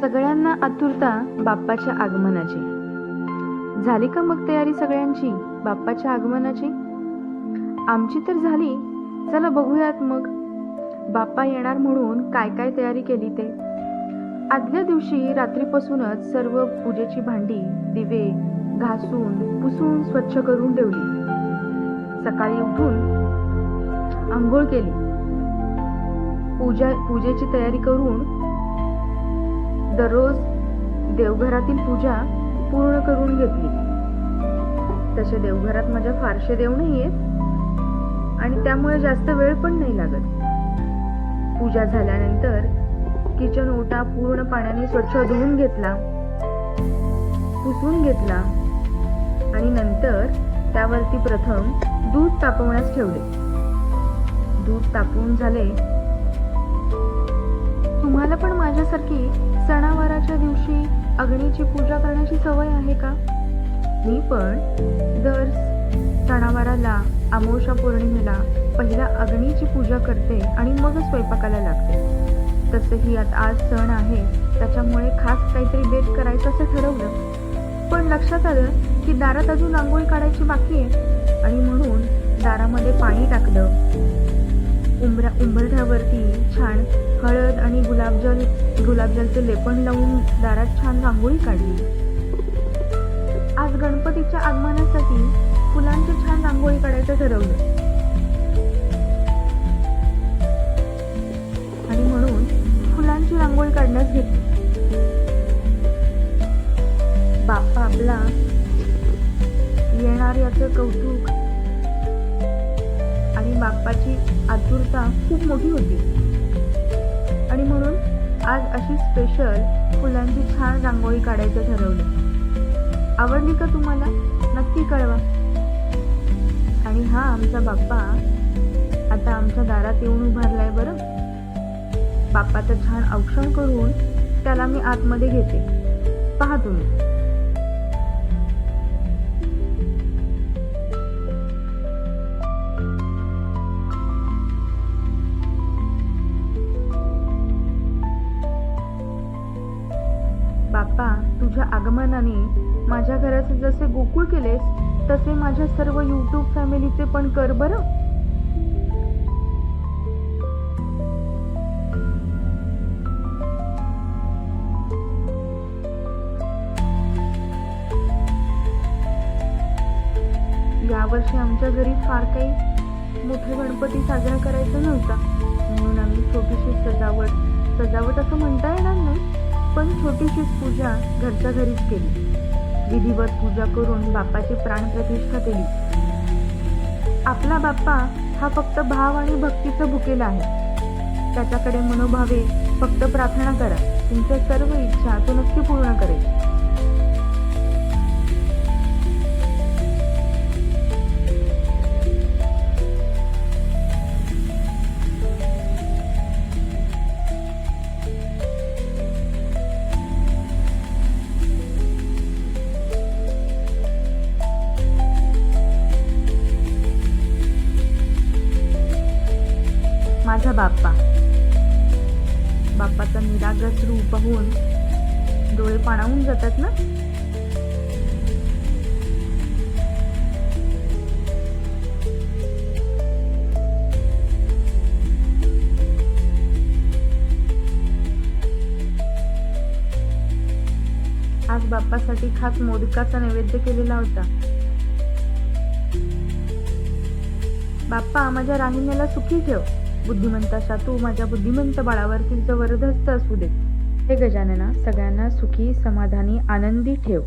सगळ्यांना आतुरता बाप्पाच्या आगमनाची. झाली का मग तयारी सगळ्यांची बाप्पाच्या आगमनाची? आमची तर झाली. चला बघूयात मग. बाप्पा येणार म्हणून काय काय तयारी केली ते. आदल्या दिवशी रात्रीपासूनच सर्व पूजेची भांडी दिवे घासून पुसून स्वच्छ करून ठेवली. सकाळी उठून आंघोळ केली. पूजा पूजेची तयारी करून दररोज देवघरातील पूजा पूर्ण करून घेतली. तसे देवघरात माझ्या फारसे देव नाही आहेत आणि त्यामुळे जास्त वेळ पण नाही लागत. पूजा झाल्यानंतर किचन ओटा पूर्ण पाण्याने स्वच्छ धुवून घेतला पुसून घेतला आणि नंतर त्यावरती प्रथम दूध तापवण्यास ठेवले. दूध तापवून झाले. तुम्हाला पण माझ्यासारखी सणावाराच्या दिवशी अग्नीची पूजा करण्याची सवय आहे का? मी पण दर सणावाराला अमावस्या पौर्णिमेला पहिला अग्नीची पूजा करते आणि मग स्वयंपाकाला लागते. तसंही आता आज सण आहे त्याच्यामुळे खास काहीतरी बेत करायचं असं ठरवलं. पण लक्षात आलं की दारात अजून रांगोळी काढायची बाकी आहे आणि म्हणून दारामध्ये पाणी टाकलं. उंबरा उंबरठ्यावरती छान हळद आणि गुलाबजल गुलाबजलचे लेपण लावून दारात छान रांगोळी काढली. आज गणपतीच्या आगमनासाठी फुलांची छान रांगोळी काढायचं ठरवलं. आणि म्हणून फुलांची रांगोळी काढण्यास घेतली. बाप्पाची आतुरता खूप मोठी होती. आणि म्हणून आज अशी स्पेशल फुलांची छान रांगोळी काढायचं ठरवलं. आवडली का तुम्हाला? नक्की कळवा. आणि हा आमचा बाप्पा आता आमच्या दारात येऊन उभारलाय बरं. बाप्पाचं छान औक्षण करून त्याला मी आतमध्ये घेते. पहा तुम्ही. आगमनाने माझ्या घराचे जसे गोकुळ केलेस तसे माझ्या सर्व युट्यूब फॅमिलीचे पण कर बरं. यावर्षी आमच्या घरी फार काही मोठे गणपती साजरा करायचा नव्हता. म्हणून आम्ही छोटीशी सजावट सजावट असं म्हणता येणार नाही. पण छोटीशीच पूजा घरच्या घरीच केली. विधिवत पूजा करून बाप्पाची प्राणप्रतिष्ठा केली. आपला बाप्पा हा फक्त भाव आणि भक्तीचं भुकेला आहे. त्याच्याकडे मनोभावे फक्त प्रार्थना करा. तुमच्या सर्व इच्छा तो नक्की पूर्ण करेल. माझा बाप्पा. बाप्पाचा निरागस रूप पाहून डोळे पाणावून जातात ना? आज बाप्पासाठी खास मोदकाचा नैवेद्य केलेला होता. बाप्पा माझ्या राहिण्याला सुखी ठेव. बुद्धिमंताशा तू माझ्या बुद्धिमंत बाळावरती वरदहस्त असू दे. हे गजानना सगळ्यांना सुखी समाधानी आनंदी ठेव.